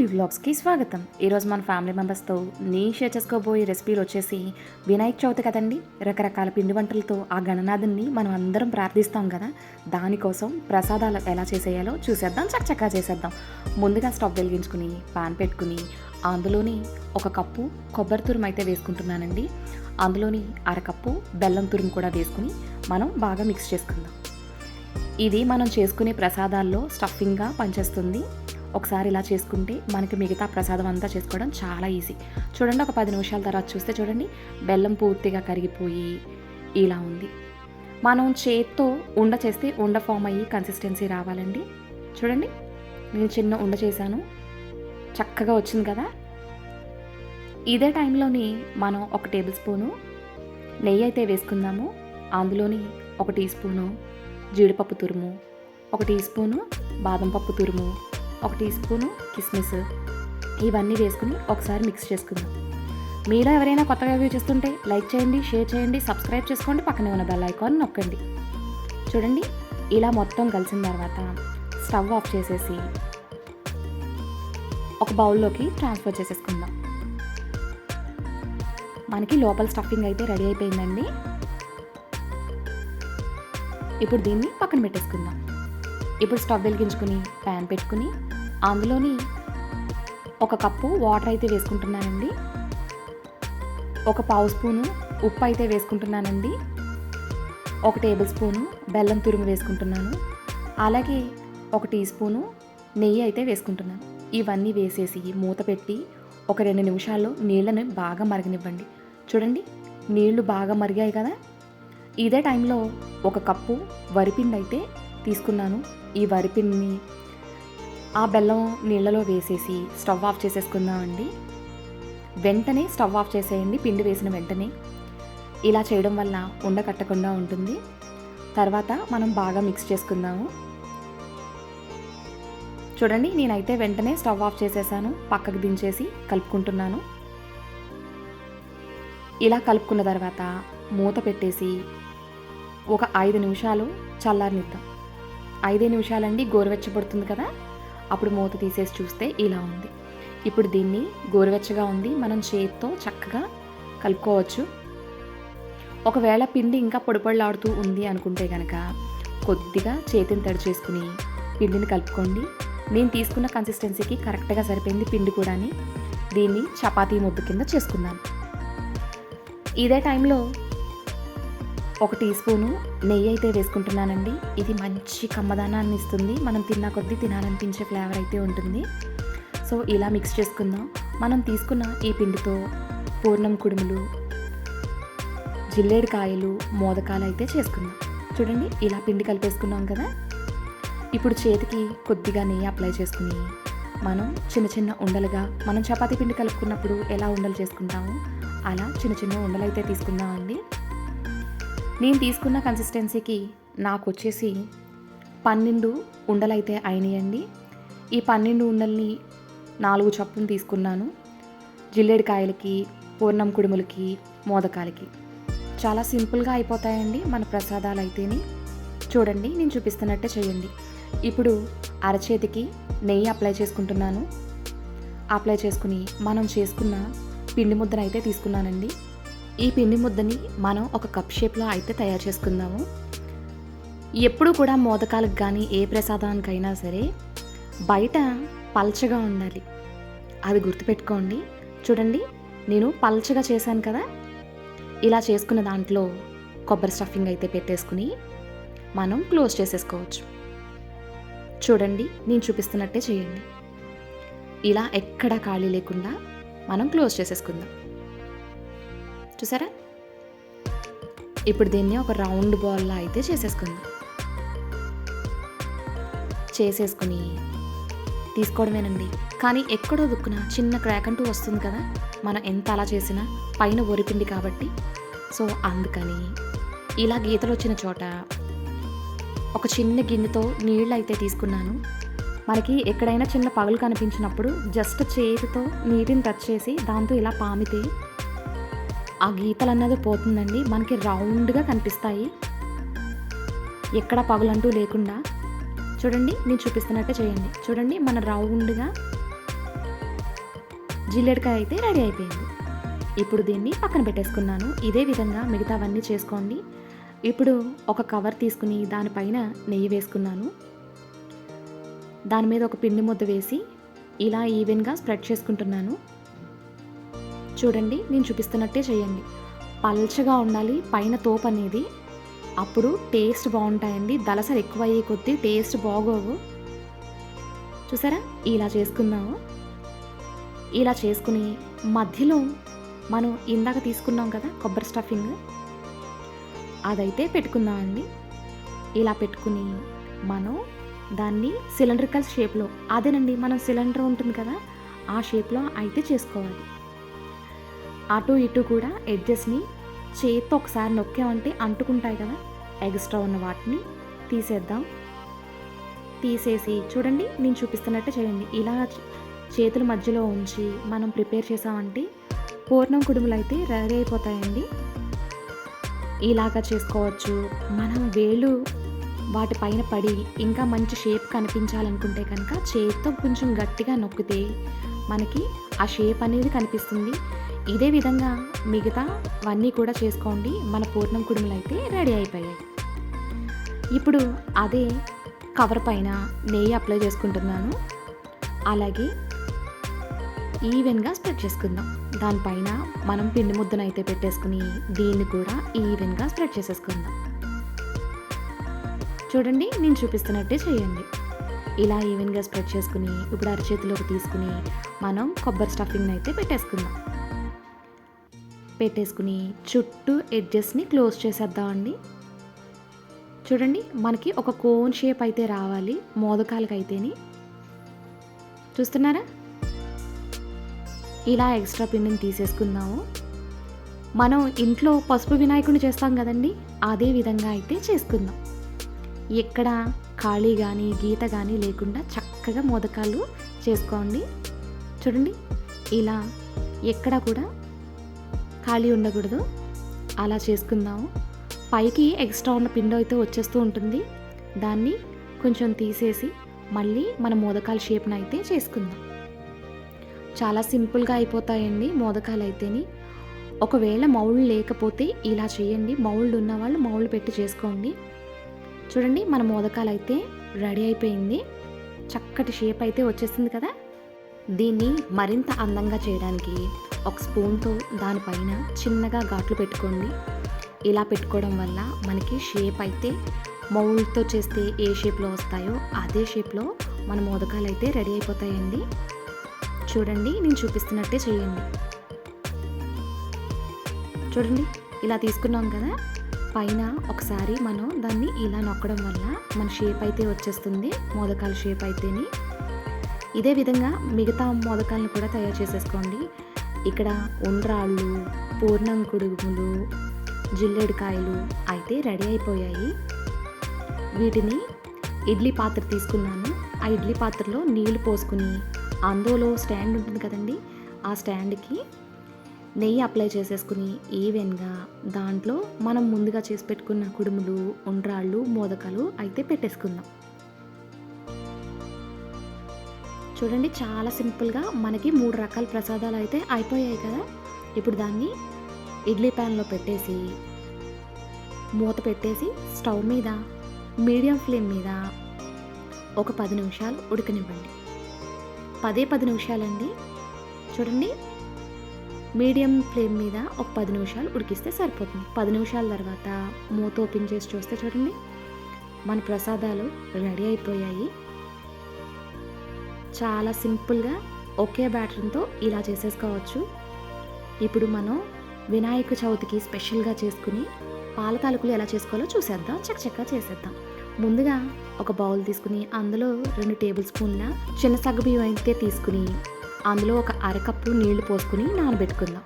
ఈ వ్లాగ్స్కి స్వాగతం ఈరోజు మన ఫ్యామిలీ మెంబర్స్తో నేను షేర్ చేసుకోబోయే రెసిపీలు వచ్చేసి వినాయక చవితి కదండి. రకరకాల పిండి వంటలతో ఆ గణనాథుని మనం అందరం ప్రార్థిస్తాం కదా. దానికోసం ప్రసాదాలు ఎలా చేసేయాలో చూసేద్దాం చక్కచక్కా చేసేద్దాం. ముందుగా స్టవ్ వెలిగించుకుని పాన్ పెట్టుకుని అందులోని ఒక కప్పు కొబ్బరి తురుము అయితే వేసుకుంటున్నానండి. అందులోని అరకప్పు బెల్లం తురుము కూడా వేసుకుని మనం బాగా మిక్స్ చేసుకుందాం. ఇది మనం చేసుకునే ప్రసాదాల్లో స్టఫింగ్గా పనిచేస్తుంది. ఒకసారి ఇలా చేసుకుంటే మనకి మిగతా ప్రసాదం అంతా చేసుకోవడం చాలా ఈజీ. చూడండి ఒక పది నిమిషాల తర్వాత చూస్తే చూడండి బెల్లం పూర్తిగా కరిగిపోయి ఇలా ఉంది. మనం చేత్తో ఉండ చేస్తే ఉండ ఫామ్ అయ్యి కన్సిస్టెన్సీ రావాలండి. చూడండి నేను చిన్న ఉండ చేశాను. చక్కగా వచ్చింది కదా? ఇదే టైంలోని మనం ఒక టేబుల్ స్పూను నెయ్యి అయితే వేసుకుందాము. అందులోని ఒక టీ స్పూను జీడిపప్పు తురుము ఒక టీ స్పూను బాదం పప్పు తురుము ఒక టీ స్పూను కిస్మిస్. ఇవన్నీ వేసుకుని ఒకసారి మిక్స్ చేసుకుందాం. మీలో ఎవరైనా కొత్తగా వ్యూ చేస్తుంటే లైక్ చేయండి షేర్ చేయండి సబ్స్క్రైబ్ చేసుకోండి పక్కనే ఉన్న బెల్ ఐకాన్ నొక్కండి. చూడండి ఇలా మొత్తం కలిసిన తర్వాత స్టవ్ ఆఫ్ చేసేసి ఒక బౌల్లోకి ట్రాన్స్ఫర్ చేసేసుకుందాం. మనకి లోపల స్టఫింగ్ అయితే రెడీ అయిపోయిందండి. ఇప్పుడు దీన్ని పక్కన పెట్టేసుకుందాం. ఇప్పుడు స్టవ్ వెలిగించుకుని ప్యాన్ పెట్టుకుని అందులోని ఒక కప్పు వాటర్ అయితే వేసుకుంటున్నానండి. ఒక పావు స్పూను ఉప్పు అయితే వేసుకుంటున్నానండి. ఒక టేబుల్ స్పూను బెల్లం తురుము వేసుకుంటున్నాను. అలాగే ఒక టీ స్పూను నెయ్యి అయితే వేసుకుంటున్నాను. ఇవన్నీ వేసేసి మూత పెట్టి ఒక రెండు నిమిషాల్లో నీళ్ళని బాగా మరగనివ్వండి. చూడండి నీళ్ళు బాగా మరిగాయి కదా? ఇదే టైంలో ఒక కప్పు వరిపిండి అయితే తీసుకున్నాను. ఈ వరిపిండిని ఆ బెల్లం నీళ్ళలో వేసేసి స్టవ్ ఆఫ్ చేసేసుకుందామండి. వెంటనే స్టవ్ ఆఫ్ చేసేయండి పిండి వేసిన వెంటనే. ఇలా చేయడం వల్ల ఉండకట్టకుండా ఉంటుంది. తర్వాత మనం బాగా మిక్స్ చేసుకుందాము. చూడండి నేనైతే వెంటనే స్టవ్ ఆఫ్ చేసేసాను. పక్కకు దించేసి కలుపుకుంటున్నాను. ఇలా కలుపుకున్న తర్వాత మూత పెట్టేసి ఒక ఐదు నిమిషాలు చల్లారనిద్దాం. ఐదే నిమిషాలండి గోరువెచ్చబడుతుంది కదా? అప్పుడు మూత తీసేసి చూస్తే ఇలా ఉంది. ఇప్పుడు దీన్ని గోరువెచ్చగా ఉంది. మనం చేతితో చక్కగా కలుపుకోవచ్చు. ఒకవేళ పిండి ఇంకా పొడిపొడిలాడుతూ ఉంది అనుకుంటే కనుక కొద్దిగా చేతిని తడి చేసుకుని పిండిని కలుపుకోండి. నేను తీసుకున్న కన్సిస్టెన్సీకి కరెక్ట్గా సరిపోయింది పిండి కూడాని. దీన్ని చపాతీ ముద్ద కింద చేసుకున్నాను ఇదే టైంలో ఒక టీ స్పూను నెయ్యి అయితే వేసుకుంటున్నానండి. ఇది మంచి కమ్మదానాన్ని ఇస్తుంది. మనం తిన్న కొద్దీ తినాలనిపించే ఫ్లేవర్ అయితే ఉంటుంది. సో ఇలా మిక్స్ చేసుకుందాం. మనం తీసుకున్న ఈ పిండితో పూర్ణం కుడుములు జిల్లేడు కాయలు మోదకాలు అయితే చేసుకుందాం. చూడండి ఇలా పిండి కలిపేసుకున్నాం కదా. ఇప్పుడు చేతికి కొద్దిగా నెయ్యి అప్లై చేసుకుని మనం చిన్న చిన్న ఉండలుగా మనం చపాతీ పిండి కలుపుకున్నప్పుడు ఎలా ఉండలు చేసుకుంటామో అలా చిన్న చిన్న ఉండలు అయితే తీసుకుందామండి. నేను తీసుకున్న కన్సిస్టెన్సీకి నాకు వచ్చేసి పన్నెండు ఉండలైతే అయినాయండి. ఈ పన్నెండు ఉండల్ని నాలుగు చప్పును తీసుకున్నాను. జిల్లేడికాయలకి పూర్ణం కుడుములకి మోదకాలకి. చాలా సింపుల్గా అయిపోతాయండి మన ప్రసాదాలు అయితేని చూడండి నేను చూపిస్తున్నట్టే చేయండి. ఇప్పుడు అరచేతికి నెయ్యి అప్లై చేసుకుంటున్నాను. అప్లై చేసుకుని మనం చేసుకున్న పిండి ముద్దను అయితే తీసుకున్నానండి. ఈ పిండి ముద్దని మనం ఒక కప్ షేప్లో అయితే తయారు చేసుకుందాము. ఎప్పుడు కూడా మోదకాలకు కానీ ఏ ప్రసాదానికైనా సరే బయట పల్చగా ఉండాలి. అది గుర్తుపెట్టుకోండి. చూడండి నేను పల్చగా చేశాను కదా? ఇలా చేసుకున్న దాంట్లో కొబ్బరి స్టఫింగ్ అయితే పెట్టేసుకుని మనం క్లోజ్ చేసేసుకోవచ్చు. చూడండి నేను చూపిస్తున్నట్టే చేయండి. ఇలా ఎక్కడా ఖాళీ లేకుండా మనం క్లోజ్ చేసేసుకుందాం. చూసారా? ఇప్పుడు దీన్ని ఒక రౌండ్ బాల్లా అయితే చేసేసుకుందాం. చేసేసుకుని తీసుకోవడమేనండి. కానీ ఎక్కడో దుక్కున చిన్న క్రాక్ అంటూ వస్తుంది కదా? మనం ఎంత అలా చేసినా పైన ఒరిపిండి కాబట్టి. సో అందుకని ఇలా గీతలు వచ్చిన చోట ఒక చిన్న గిన్నెతో నీళ్ళు అయితే తీసుకున్నాను. మనకి ఎక్కడైనా చిన్న పగులు కనిపించినప్పుడు జస్ట్ చేతితో నీటిని టచ్ చేసి దాంతో ఇలా పామితే ఆ గీతలు అన్నది పోతుందండి. మనకి రౌండ్గా కనిపిస్తాయి. ఎక్కడ పగులంటూ లేకుండా. చూడండి నేను చూపిస్తున్నట్టే చేయండి. చూడండి మన రౌండ్గా జిల్లెడకాయ అయితే రెడీ అయిపోయింది. ఇప్పుడు దీన్ని పక్కన పెట్టేసుకున్నాను. ఇదే విధంగా మిగతావన్నీ చేసుకోండి. ఇప్పుడు ఒక కవర్ తీసుకుని దానిపైన నెయ్యి వేసుకున్నాను. దాని మీద ఒక పిండి ముద్ద వేసి ఇలా ఈవెన్గా స్ప్రెడ్ చేసుకుంటున్నాను. చూడండి నేను చూపిస్తున్నట్టే చేయండి. పల్చగా ఉండాలి పైన తోపు అనేది. అప్పుడు టేస్ట్ బాగుంటాయండి. దలసలు ఎక్కువ అయ్యే కొద్దీ టేస్ట్ బాగోవు. చూసారా? ఇలా చేసుకుందాము ఇలా చేసుకుని మధ్యలో మనం ఇందాక తీసుకున్నాం కదా కొబ్బరి స్టఫింగ్. అదైతే పెట్టుకుందామండి. ఇలా పెట్టుకుని మనం దాన్ని సిలిండ్రికల్ షేప్లో అదేనండి మనం సిలిండర్ ఉంటుంది కదా ఆ షేప్లో అయితే చేసుకోవాలి. అటు ఇటు కూడా ఎడ్జెస్ని చేత్తో ఒకసారి నొక్కామంటే అంటుకుంటాయి కదా. ఎక్స్ట్రా ఉన్న వాటిని తీసేద్దాం. తీసేసి చూడండి నేను చూపిస్తున్నట్టే చేయండి. ఇలా చేతుల మధ్యలో ఉంచి మనం ప్రిపేర్ చేసామంటే పూర్ణం కుడుములు అయితే రెడీ అయిపోతాయండి. ఇలాగా చేసుకోవచ్చు. మనం వేలు వాటిపైన పడి ఇంకా మంచి షేప్ కనిపించాలనుకుంటే కనుక చేతితో కొంచెం గట్టిగా నొక్కితే మనకి ఆ షేప్ అనేది కనిపిస్తుంది. ఇదే విధంగా మిగతా అవన్నీ కూడా చేసుకోండి. మన పూర్ణం కుడుములు అయితే రెడీ అయిపోయాయి. ఇప్పుడు అదే కవర్ పైన నెయ్యి అప్లై చేసుకుంటున్నాను. అలాగే ఈవెన్గా స్ప్రెడ్ చేసుకుందాం. దానిపైన మనం పిండి ముద్దను అయితే పెట్టేసుకుని దీన్ని కూడా ఈవెన్గా స్ప్రెడ్ చేసేసుకుందాం. చూడండి నేను చూపిస్తున్నట్టే చేయండి. ఇలా ఈవెన్గా స్ప్రెడ్ చేసుకుని ఇప్పుడు అరచేతిలోకి తీసుకుని మనం కొబ్బరి స్టఫింగ్ అయితే పెట్టేసుకుందాం. పెట్టేసుకుని చుట్టూ ఎడ్జెస్ని క్లోజ్ చేసేద్దామండి. చూడండి మనకి ఒక కోన్ షేప్ అయితే రావాలి మోదకాలకు అయితేని చూస్తున్నారా? ఇలా ఎక్స్ట్రా పిండిని తీసేసుకుందాము. మనం ఇంట్లో పసుపు వినాయకుడిని చేస్తాం కదండి అదే విధంగా అయితే చేసుకుందాం. ఎక్కడ ఖాళీ కానీ గీత కానీ లేకుండా చక్కగా మోదకాలు చేసుకోండి. చూడండి ఇలా ఎక్కడ కూడా ఖాళీ ఉండకూడదు. అలా చేసుకుందాము. పైకి ఎక్స్ట్రా ఉన్న పిండి అయితే వచ్చేస్తూ ఉంటుంది. దాన్ని కొంచెం తీసేసి మళ్ళీ మన మోదకాల షేప్ని అయితే చేసుకుందాం. చాలా సింపుల్గా అయిపోతాయండి మోదకాలు అయితేని. ఒకవేళ మౌళ్ళు లేకపోతే ఇలా చేయండి. మౌళ్ళు ఉన్న వాళ్ళు మౌళ్ళు పెట్టి చేసుకోండి. చూడండి మన మోదకాలు అయితే రెడీ అయిపోయింది. చక్కటి షేప్ అయితే వచ్చేసింది కదా. దీన్ని మరింత అందంగా చేయడానికి ఒక స్పూన్తో దానిపైన చిన్నగా ఘాట్లు పెట్టుకోండి. ఇలా పెట్టుకోవడం వల్ల మనకి షేప్ అయితే మౌల్డ్తో చేస్తే ఏ షేప్లో వస్తాయో అదే షేప్లో మన మోదకాలు అయితే రెడీ అయిపోతాయండి. చూడండి నేను చూపిస్తున్నట్టే చేయండి. చూడండి ఇలా తీసుకున్నాం కదా. పైన ఒకసారి మనం దాన్ని ఇలా నొక్కడం వల్ల మన షేప్ అయితే వచ్చేస్తుంది మోదకాల షేప్ అయితేని. ఇదే విధంగా మిగతా మోదకాలను కూడా తయారు చేసేసుకోండి. ఇక్కడ ఉండ్రాళ్ళు పూర్ణం కుడుములు జిల్లేడుకాయలు అయితే రెడీ అయిపోయాయి. వీటిని ఇడ్లీ పాత్ర తీసుకున్నాను. ఆ ఇడ్లీ పాత్రలో నీళ్ళు పోసుకుని అందులో స్టాండ్ ఉంటుంది కదండి ఆ స్టాండ్కి నెయ్యి అప్లై చేసేసుకుని ఈవెన్గా దాంట్లో మనం ముందుగా చేసి పెట్టుకున్న కుడుములు ఉండ్రాళ్ళు మోదకాలు అయితే పెట్టేసుకుందాం. చూడండి చాలా సింపుల్గా మనకి మూడు రకాల ప్రసాదాలు అయితే అయిపోయాయి కదా. ఇప్పుడు దాన్ని ఇడ్లీ ప్యాన్లో పెట్టేసి మూత పెట్టేసి స్టవ్ మీద మీడియం ఫ్లేమ్ మీద ఒక పది నిమిషాలు ఉడకనివ్వండి. పదే పది నిమిషాలండి. చూడండి మీడియం ఫ్లేమ్ మీద ఒక పది నిమిషాలు ఉడికిస్తే సరిపోతుంది. పది నిమిషాల తర్వాత మూత ఓపెన్ చేసి చూస్తే చూడండి మన ప్రసాదాలు రెడీ అయిపోయాయి. చాలా సింపుల్గా ఒకే బ్యాటర్తో ఇలా చేసేసుకోవచ్చు. ఇప్పుడు మనం వినాయక చవితికి స్పెషల్గా చేసుకుని పాల తాలూకులు ఎలా చేసుకోవాలో చూసేద్దాం. చక్కచక్క చేసేద్దాం. ముందుగా ఒక బౌల్ తీసుకుని అందులో రెండు టేబుల్ స్పూన్ల చిన్న సగ్గుబియ్యం అయితే తీసుకుని అందులో ఒక అరకప్పు నీళ్ళు పోసుకుని నానబెట్టుకుందాం.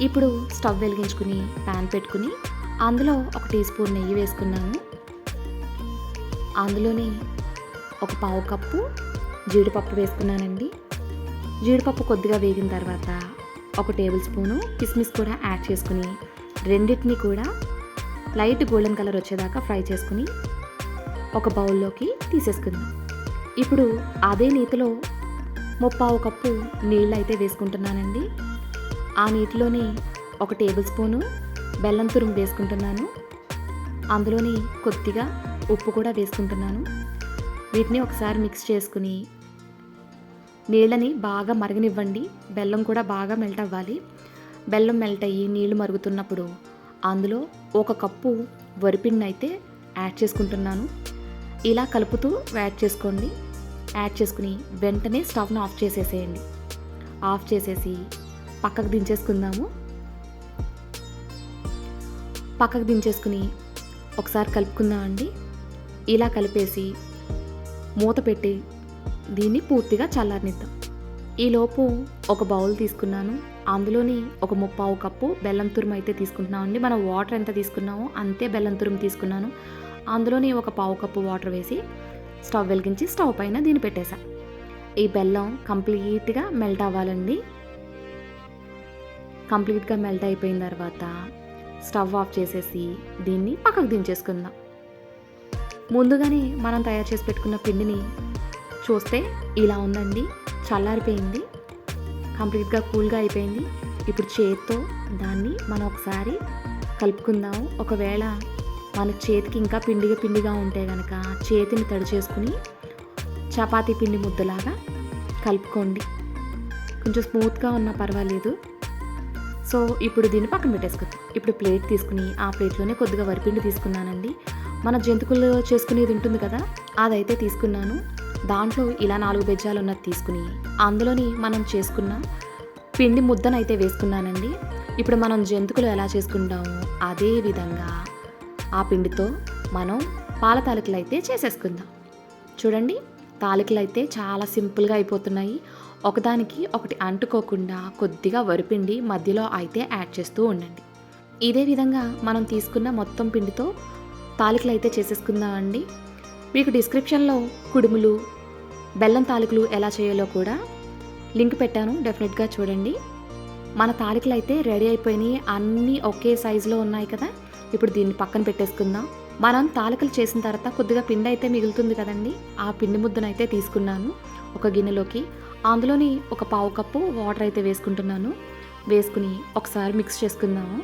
ఇప్పుడు స్టవ్ వెలిగించుకుని ప్యాన్ పెట్టుకుని అందులో ఒక టీ స్పూన్ నెయ్యి వేసుకున్నాను అందులోనే ఒక పావు కప్పు జీడిపప్పు వేసుకున్నానండి. జీడిపప్పు కొద్దిగా వేగిన తర్వాత ఒక టేబుల్ స్పూను కిస్మిస్ కూడా యాడ్ చేసుకుని రెండింటిని కూడా లైట్ గోల్డెన్ కలర్ వచ్చేదాకా ఫ్రై చేసుకుని ఒక బౌల్లోకి తీసేసుకుందాం. ఇప్పుడు అదే నీతిలో ముప్పావు కప్పు నీళ్ళు అయితే వేసుకుంటున్నానండి. ఆ నీటిలోనే ఒక టేబుల్ స్పూను బెల్లం తురుము వేసుకుంటున్నాను. అందులోని కొద్దిగా ఉప్పు కూడా వేసుకుంటున్నాను. వీటిని ఒకసారి మిక్స్ చేసుకుని నీళ్ళని బాగా మరగనివ్వండి. బెల్లం కూడా బాగా మెల్ట్ అవ్వాలి. బెల్లం మెల్ట్ అయ్యి నీళ్ళు మరుగుతున్నప్పుడు అందులో ఒక కప్పు వరిపిండిని అయితే యాడ్ చేసుకుంటున్నాను. ఇలా కలుపుతూ యాడ్ చేసుకోండి. యాడ్ చేసుకుని వెంటనే స్టవ్ను ఆఫ్ చేసేసేయండి. ఆఫ్ చేసేసి పక్కకు దించేసుకుందాము. పక్కకు దించేసుకుని ఒకసారి కలుపుకుందామండి. ఇలా కలిపేసి మూత పెట్టి దీన్ని పూర్తిగా చల్లారనిద్దాం. ఈలోపు ఒక బౌల్ తీసుకున్నాను. అందులోని ఒక ముప్పావు కప్పు బెల్లం తురుము అయితే తీసుకుంటున్నాం అండి. మనం వాటర్ ఎంత తీసుకున్నామో అంతే బెల్లం తురుము తీసుకున్నాను. అందులోని ఒక పావు కప్పు వాటర్ వేసి స్టవ్ వెలిగించి స్టవ్ పైన దీన్ని పెట్టేసా ఈ బెల్లం కంప్లీట్గా మెల్ట్ అవ్వాలండి. కంప్లీట్గా మెల్ట్ అయిపోయిన తర్వాత స్టవ్ ఆఫ్ చేసేసి దీన్ని పక్కకు దించేసుకుందాం. ముందుగానే మనం తయారు చేసి పెట్టుకున్న పిండిని చూస్తే ఇలా ఉందండి. చల్లారిపోయింది. కంప్లీట్గా కూల్గా అయిపోయింది. ఇప్పుడు చేతితో దాన్ని మనం ఒకసారి కలుపుకుందాము ఒకవేళ మన చేతికి ఇంకా పిండిగా పిండిగా ఉంటే కనుక చేతిని తడి చేసుకుని చపాతీ పిండి ముద్దలాగా కలుపుకోండి. కొంచెం స్మూత్గా ఉన్నా పర్వాలేదు. సో ఇప్పుడు దీన్ని పక్కన పెట్టేసుకోవచ్చు ఇప్పుడు ప్లేట్ తీసుకుని ఆ ప్లేట్లోనే కొద్దిగా వరిపిండి తీసుకున్నానండి. మన జంతుకులు చేసుకునేది ఉంటుంది కదా అదైతే తీసుకున్నాను. దాంట్లో ఇలా నాలుగు బెజ్జాలు ఉన్నది తీసుకుని అందులోని మనం చేసుకున్న పిండి ముద్దనైతే వేసుకున్నానండి. ఇప్పుడు మనం జంతుకులు ఎలా చేసుకుంటామో అదే విధంగా ఆ పిండితో మనం పాల తాలికలు అయితే చేసేసుకుందాం. చూడండి తాలికలు అయితే చాలా సింపుల్గా అయిపోతున్నాయి. ఒకదానికి ఒకటి అంటుకోకుండా కొద్దిగా వరిపిండి మధ్యలో అయితే యాడ్ చేస్తూ ఉండండి. ఇదే విధంగా మనం తీసుకున్న మొత్తం పిండితో తాలికలు అయితే చేసేసుకుందామండి మీకు డిస్క్రిప్షన్లో కుడుములు బెల్లం తాలికలు ఎలా చేయాలో కూడా లింక్ పెట్టాను డెఫినెట్గా చూడండి. మన తాలికలు అయితే రెడీ అయిపోయినాయి అన్నీ ఒకే సైజులో ఉన్నాయి కదా. ఇప్పుడు దీన్ని పక్కన పెట్టేసుకుందాం. మనం తాలికలు చేసిన తర్వాత కొద్దిగా పిండి అయితే మిగులుతుంది కదండి. ఆ పిండి ముద్దనైతే తీసుకున్నాను ఒక గిన్నెలోకి. అందులోని ఒక పావు కప్పు వాటర్ అయితే వేసుకుంటున్నాను. వేసుకుని ఒకసారి మిక్స్ చేసుకుందాము.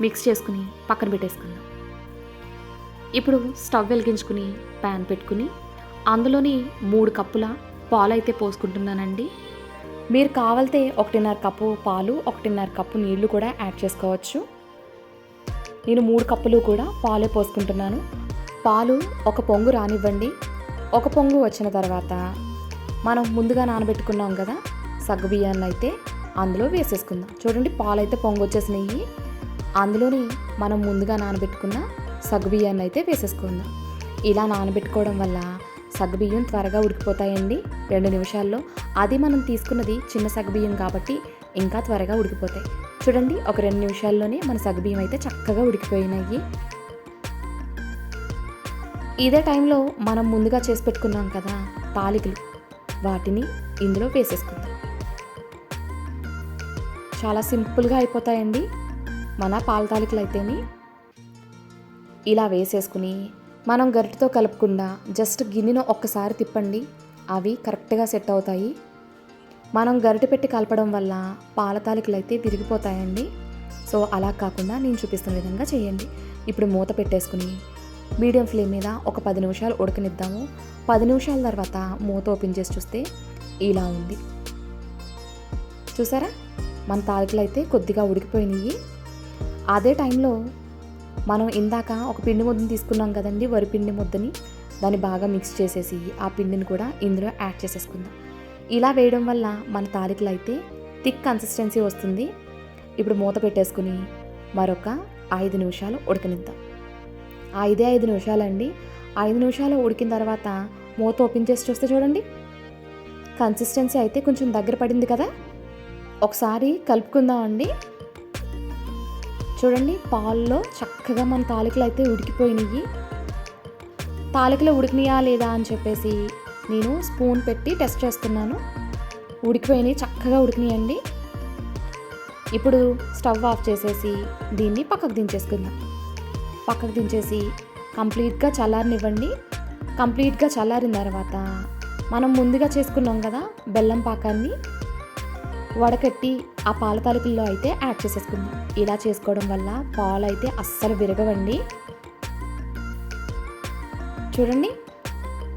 మిక్స్ చేసుకుని పక్కన పెట్టేసుకుందాం. ఇప్పుడు స్టవ్ వెలిగించుకుని ప్యాన్ పెట్టుకుని అందులోని మూడు కప్పుల పాలు అయితే పోసుకుంటున్నానండి. మీరు కావాలితే ఒకటిన్నర కప్పు పాలు ఒకటిన్నర కప్పు నీళ్ళు కూడా యాడ్ చేసుకోవచ్చు. నేను మూడు కప్పులు కూడా పాలే పోసుకుంటున్నాను. పాలు ఒక పొంగు రానివ్వండి. ఒక పొంగు వచ్చిన తర్వాత మనం ముందుగా నానబెట్టుకున్నాం కదా సగ్గు బియ్యాన్ని అయితే అందులో వేసేసుకుందాం. చూడండి పాలు అయితే పొంగు వచ్చేసినాయి అందులోని మనం ముందుగా నానబెట్టుకున్న సగ్గుబియ్యాన్ని అయితే వేసేసుకుందాం. ఇలా నానబెట్టుకోవడం వల్ల సగ్గుబియ్యం త్వరగా ఉడికిపోతాయండి. రెండు నిమిషాల్లో అది మనం తీసుకున్నది చిన్న సగ్గుబియ్యం కాబట్టి ఇంకా త్వరగా ఉడికిపోతాయి. చూడండి ఒక రెండు నిమిషాల్లోనే మన సగ్గుబియ్యం అయితే చక్కగా ఉడికిపోయినాయి. ఇదే టైంలో మనం ముందుగా చేసి పెట్టుకున్నాం కదా తాలికలు. వాటిని ఇందులో వేసేసుకుందాం. చాలా సింపుల్గా అయిపోతాయండి. మన పాల తాలికలు అయితేనే ఇలా వేసేసుకుని మనం గరిటతో కలపకుండా జస్ట్ గిన్నెను ఒక్కసారి తిప్పండి. అవి కరెక్ట్గా సెట్ అవుతాయి. మనం గరిట పెట్టి కలపడం వల్ల పాల తాలికలు అయితే విరిగిపోతాయండి. సో అలా కాకుండా నేను చూపిస్తున్న విధంగా చేయండి. ఇప్పుడు మూత పెట్టేసుకుని మీడియం ఫ్లేమ్ మీద ఒక పది నిమిషాలు ఉడకనిద్దాము. పది నిమిషాల తర్వాత మూత ఓపెన్ చేసి చూస్తే ఇలా ఉంది. చూసారా? మన తాలికలు అయితే కొద్దిగా ఉడికిపోయినాయి. అదే టైంలో మనం ఇందాక ఒక పిండి ముద్దని తీసుకున్నాం కదండి వరి పిండి ముద్దని. దాన్ని బాగా మిక్స్ చేసేసి ఆ పిండిని కూడా ఇందులో యాడ్ చేసేసుకుందాం. ఇలా వేయడం వల్ల మన తాలికలు అయితే థిక్ కన్సిస్టెన్సీ వస్తుంది. ఇప్పుడు మూత పెట్టేసుకుని మరొక ఐదు నిమిషాలు ఉడకనిద్దాం. ఐదే ఐదు నిమిషాలండి. ఐదు నిమిషాలు ఉడికిన తర్వాత మూత ఓపెన్ చేసి చూస్తే చూడండి. కన్సిస్టెన్సీ అయితే కొంచెం దగ్గర పడింది కదా? ఒకసారి కలుపుకుందామండి. చూడండి పాల్లో చక్కగా మన తాలికలు అయితే ఉడికిపోయినాయి తాలికలు ఉడికినాయా లేదా అని చెప్పేసి నేను స్పూన్ పెట్టి టెస్ట్ చేస్తున్నాను. ఉడికిపోయినాయి చక్కగా ఉడికినాయండి. ఇప్పుడు స్టవ్ ఆఫ్ చేసేసి దీన్ని పక్కకు దించేసుకుందాం. పక్కకు దించేసి కంప్లీట్గా చల్లారనివ్వండి. కంప్లీట్గా చల్లారిన తర్వాత మనం ముందుగా చేసుకున్నాం కదా బెల్లం పాకాన్ని. వడకట్టి ఆ పాల తాలికల్లో అయితే యాడ్ చేసేసుకుందాం. ఇలా చేసుకోవడం వల్ల పాలు అయితే అస్సలు విరగవండి. చూడండి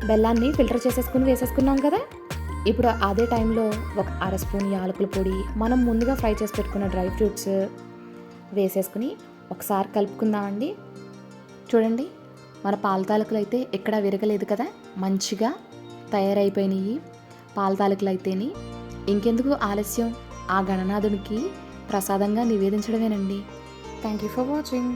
బెల్లాన్ని ఫిల్టర్ చేసేసుకుని వేసేసుకున్నాం కదా. ఇప్పుడు అదే టైంలో ఒక అర స్పూన్ యాలకుల పొడి మనం ముందుగా ఫ్రై చేసి పెట్టుకున్న డ్రై ఫ్రూట్స్ వేసేసుకుని ఒకసారి కలుపుకుందామండి. చూడండి మన పాల తాలూకులు అయితే ఎక్కడా విరగలేదు కదా. మంచిగా తయారైపోయినాయి. పాల తాలూకులు అయితేనే ఇంకెందుకు ఆలస్యం? ఆ గణనాథునికి ప్రసాదంగా నివేదించడమేనండి. Thank you for watching